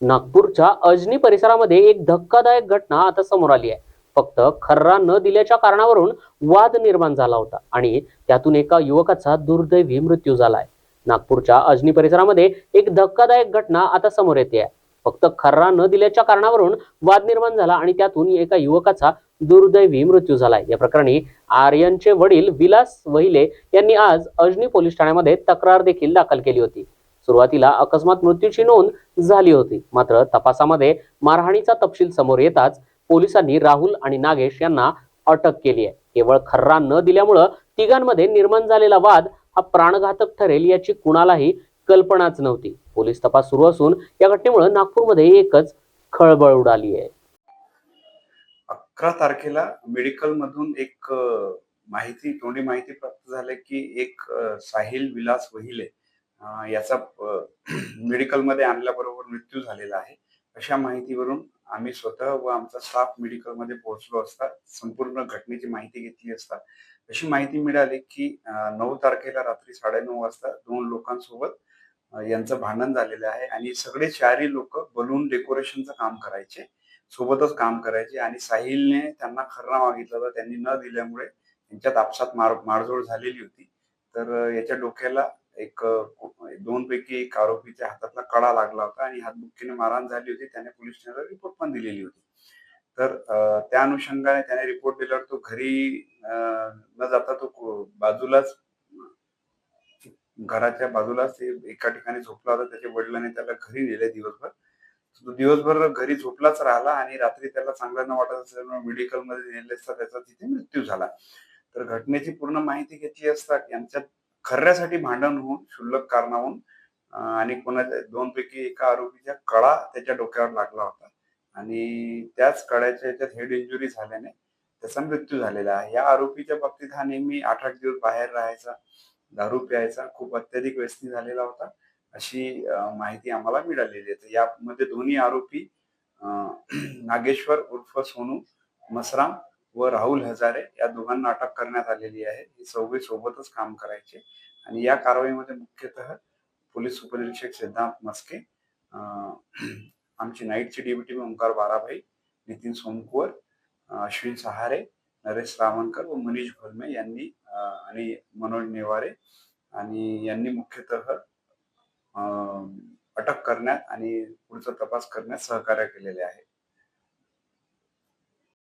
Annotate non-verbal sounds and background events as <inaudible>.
नागपूरच्या अजनी परिसरामध्ये एक धक्कादायक घटना आता समोर आली आहे. फक्त खर्रा न दिल्याच्या कारणावरून वाद निर्माण झाला होता आणि त्यातून एका युवकाचा दुर्दैवी मृत्यू झालाय. नागपूरच्या अजनी परिसरामध्ये एक धक्कादायक घटना आता समोर येते. आहे फक्त खर्रा न दिल्याच्या कारणावरून वाद निर्माण झाला आणि त्यातून एका युवकाचा दुर्दैवी मृत्यू झालाय. या प्रकरणी आर्यनचे वडील विलास वहिले यांनी आज अजनी पोलीस ठाण्यामध्ये तक्रार देखील दाखल केली होती. सुरुवातीला अकस्मात मृत्यूची नोंद झाली होती. मात्र तपासामध्ये मारहाणीचा तपशील समोर येताच पोलिसांनी राहुल आणि नागेश यांना अटक केली आहे. केवळ खर्रा न दिल्यामुळं तिघांमध्ये निर्माण झालेला वाद हा प्राणघातक ठरेल याची कुणालाही कल्पनाच नव्हती. पोलीस तपास सुरू असून या घटनेमुळे नागपूरमध्ये एकच खळबळ उडाली आहे. अकरा तारखेला मेडिकल मधून एक माहिती तोंडी माहिती प्राप्त झाली की एक साहिल विलास वहिले याचा <clears throat> मेडिकलमध्ये आणल्याबरोबर मृत्यू झालेला आहे. अशा माहितीवरून आम्ही स्वतः व आमचा स्टाफ मेडिकलमध्ये पोहोचलो असता संपूर्ण घटनेची माहिती घेतली असता. अशी माहिती मिळाली की नऊ तारखेला रात्री साडेनऊ वाजता दोन लोकांसोबत यांचं भांडण झालेलं आहे आणि सगळे चारही लोक बलून डेकोरेशनचं काम करायचे सोबतच काम करायचे आणि साहिलने त्यांना खर्रा मागितला होता. त्यांनी न दिल्यामुळे त्यांच्यात आपसात मार मारझोड झालेली होती. तर याच्या डोक्याला एक दोन पैकी एक आरोपीच्या हातातला कडा लागला होता आणि हातबुक्कीने मारहाण झाली होती. त्याने पोलीस स्टेशनला रिपोर्ट पण दिलेली होती. तर त्या अनुषंगाने त्याने रिपोर्ट दिल्यावर तो घरी न जाता तो बाजूलाच घराच्या बाजूलाच एका ठिकाणी झोपला होता. त्याच्या वडिलांनी त्याला घरी नेले दिवसभर. तो दिवसभर घरी झोपलाच राहिला आणि रात्री त्याला चांगलं न वाटत असल्यामुळे मेडिकलमध्ये नेले असता त्याचा तिथे मृत्यू झाला. तर घटनेची पूर्ण माहिती घेतली असता यांच्यात खर्यासाठी भांडण होऊन क्षुल्लक कारणाहून आणि कोणाच्या दोन पैकी एका आरोपीच्या कळा त्याच्या डोक्यावर लागला होता. आणि त्याच कळ्याच्या याच्यात हेड इंजुरी झाल्याने त्याचा मृत्यू झालेला आहे. या आरोपीच्या बाबतीत हा नेहमी आठ आठ दिवस बाहेर राहायचा दारू प्यायचा खूप अत्याधिक व्यसनी झालेला होता अशी माहिती आम्हाला मिळालेली आहे. यामध्ये दोन्ही आरोपी <clears throat> नागेश्वर उर्फ सोनू मसराम व राहुल हजारे या दोघांना अटक करण्यात आलेली आहे. हे चौघे सोबतच काम करायचे. आणि या कारवाईमध्ये मुख्यतः पोलीस उपनिरीक्षक सिद्धांत मस्के आमची नाईटची डिप्युटी ओंकार बाराभाई नितीन सोमकुवर अश्विन सहारे नरेश रावणकर व मनीष भोलमे यांनी आणि मनोज नेवारे आणि यांनी मुख्यतः अटक करण्यात आणि पुढचा तपास करण्यात सहकार्य केलेले आहे.